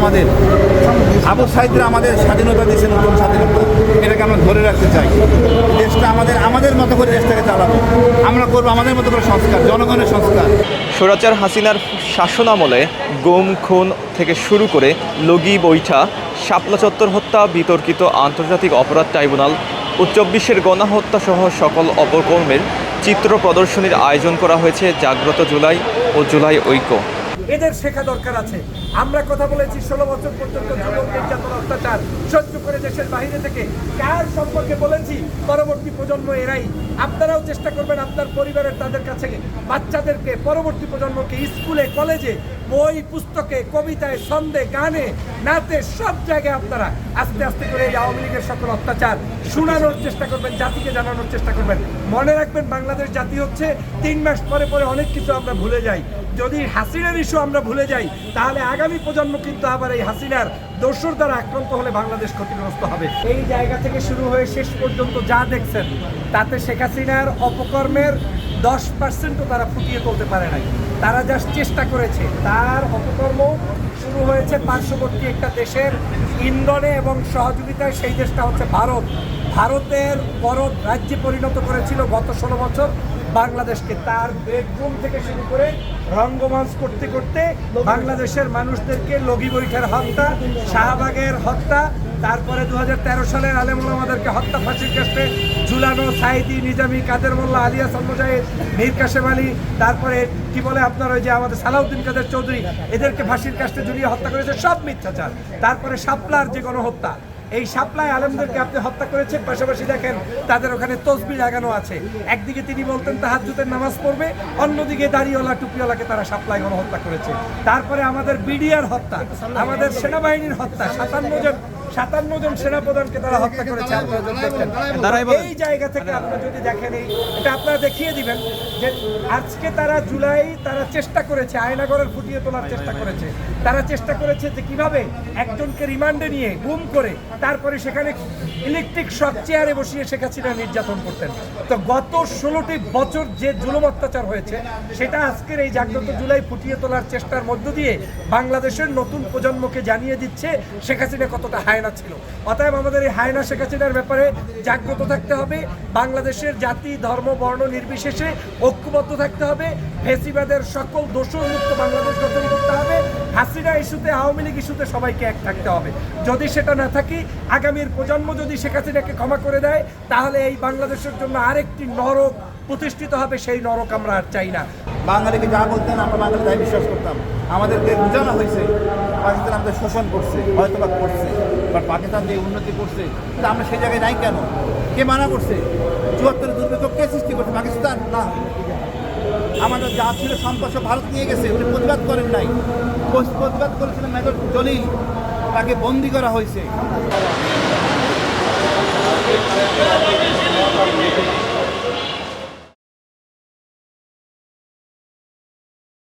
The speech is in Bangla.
আমাদের, আবু সাহিদরা আমাদের স্বাধীনতা দিয়েছে নতুন স্বাধীনতা। এটাকে আমরা ধরে রাখতে চাই। দেশটা আমাদের আমাদের মতো করে দেশটাকে চালাবো। আমরা করব আমাদের মতো করে সংস্কার, জনগণের সংস্কার। স্বৈরাচার হাসিনার শাসনামলে গোম, খুন থেকে শুরু করে লগি, বৈঠা, শাপলা চত্বর হত্যা, বিতর্কিত আন্তর্জাতিক অপরাধ ট্রাইব্যুনাল ও চব্বিশের গণহত্যা সহ সকল অপকর্মের চিত্র প্রদর্শনীর আয়োজন করা হয়েছে জাগ্রত জুলাই ও জুলাই ঐক্য। এদের শেখা দরকার আছে। আমরা কথা বলেছি, ষোলো বছর পর্যন্ত যুবক নির্যাতন, অত্যাচার সহ্য করে দেশের বাহিরে থেকে। কার সম্পর্কে বলেছি? পরবর্তী প্রজন্ম এরাই। আপনারাও চেষ্টা করবেন আপনার পরিবারের তাদের কাছে বাচ্চাদেরকে, পরবর্তী প্রজন্মকে স্কুলে, কলেজে বই, পুস্তকে, কবিতায়, ছন্দে, গানে নাচে সব জায়গায় আপনারা আস্তে আস্তে করে এই আওয়ামী লীগের সকল অত্যাচার শোনানোর চেষ্টা করবেন, জাতিকে জানানোর চেষ্টা করবেন। মনে রাখবেন, বাংলাদেশ জাতি হচ্ছে তিন মাস পরে পরে অনেক কিছু আমরা ভুলে যাই। যদি হাসিনার ইস্যু আমরা ভুলে যাই, তাহলে আগামী প্রজন্ম কিন্তু আবার এই হাসিনার দোসর দ্বারা আক্রান্ত হলে বাংলাদেশ ক্ষতিগ্রস্ত হবে। এই জায়গা থেকে শুরু হয়ে শেষ পর্যন্ত যা দেখছেন, তাতে শেখ হাসিনার অপকর্মের দশ পার্সেন্টও তারা ফুটিয়ে তুলতে পারে নাই। তারা জাস্ট চেষ্টা করেছে। তার অপকর্ম শুরু হয়েছে পার্শ্ববর্তী একটা দেশের ইন্ধনে এবং সহযোগিতায়। সেই দেশটা হচ্ছে ভারত। ভারতের বড় রাজ্যে পরিণত করেছিল গত ষোলো বছর। বাংলাদেশকে তার বেডরুম থেকে শুরু করে রঙ্গমঞ্চ করতে করতে বাংলাদেশের মানুষদেরকে লগি বৈঠার হত্যা, শাহবাগের হত্যা, তারপরে দুহাজার তেরো সালের আলেমুল আমাদেরকে হত্যা, ফাঁসির কাছে ঝুলানো সাইদি, নিজামি কাদের মোল্লা, আলিয়া মুজাহিদ মীর কাশেম আলী, তারপরে কি বলে আপনার ওই যে আমাদের সালাউদ্দিন কাদের চৌধুরী, এদেরকে ফাঁসির কাছে ঝুলিয়ে হত্যা করেছে, সব মিথ্যাচার। তারপরে শাপলার যে গণহত্যা এই সাপ্লাই আলমদেরকে আপনি হত্যা করেছেন, পাশাপাশি দেখেন তাদের ওখানে তসবি লাগানো আছে। একদিকে তিনি বলতেন, তাহাজ্জুদের নামাজ পড়বে। অন্যদিকে দাড়িওয়ালা, টুপিওয়ালাকে তারা সাপ্লাই গণহত্যা করেছে। তারপরে আমাদের বিডিআর হত্যা, আমাদের সেনাবাহিনীর হত্যা, সাতান্ন জন সাতান্ন জন সেনাপ্রধানকে তারা হত্যা করেছে যদি দেখেন এই জায়গা থেকে আপনারা যদি দেখেন এই এটা আপনারা দেখিয়ে দিবেন যে আজকে তারা জুলাই তারা চেষ্টা করেছে আয়নাগরের ফুটিয়ে তোলার চেষ্টা করেছে। তারা চেষ্টা করেছে যে কীভাবে একজনকে রিমান্ডে নিয়ে গুম করে তারপরে সেখানে ইলেকট্রিক শক চেয়ারে বসিয়ে শেখ হাসিনা নির্যাতন করতেন। তো গত ষোলোটি বছর যে জুলুম অত্যাচার হয়েছে সেটা আজকের এই জাগ্রত জুলাই ফুটিয়ে তোলার চেষ্টার মধ্য দিয়ে বাংলাদেশের নতুন প্রজন্মকে জানিয়ে দিচ্ছে শেখ হাসিনা কতটা হায়না ছিল। অতএব আমাদের এই হায়না শেখ হাসিনার ব্যাপারে জাগ্রত থাকতে হবে। বাংলাদেশের জাতি, ধর্ম, বর্ণ নির্বিশেষে ঐক্যবদ্ধ থাকতে হবে। ফেসিবাদের সকল দোষর মুক্ত বাংলাদেশ গঠন করতে হবে। হাসিনা ইস্যুতে, আওয়ামী লীগ ইস্যুতে সবাইকে এক থাকতে হবে। যদি সেটা না থাকি, আগামীর প্রজন্ম যদি শেখ হাসিনাকে ক্ষমা করে দেয়, তাহলে এই বাংলাদেশের জন্য আরেকটি নরক প্রতিষ্ঠিত হবে। সেই নরক আমরা আর চাই না। বাঙালিকে যা বলতেন আমরা বাঙালি তাই বিশ্বাস করতাম। আমাদেরকে বোঝানো হয়েছে পাকিস্তান আমাদের শোষণ করছে হয়তো বা করছে বাট পাকিস্তান যে উন্নতি করছে, তা আমরা সেই জায়গায় নাই কেন? কে মানা করছে? চুয়াত্তরের দুর্ভিক্ষ কে সৃষ্টি করছে? পাকিস্তান? না। আমাদের যা ছিল সম্পদ ভারত নিয়ে গেছে, উনি প্রতিবাদ করেন নাই। প্রতিবাদ করেছিলেন মেজর জলিল। তাকে বন্দি করা হয়েছে।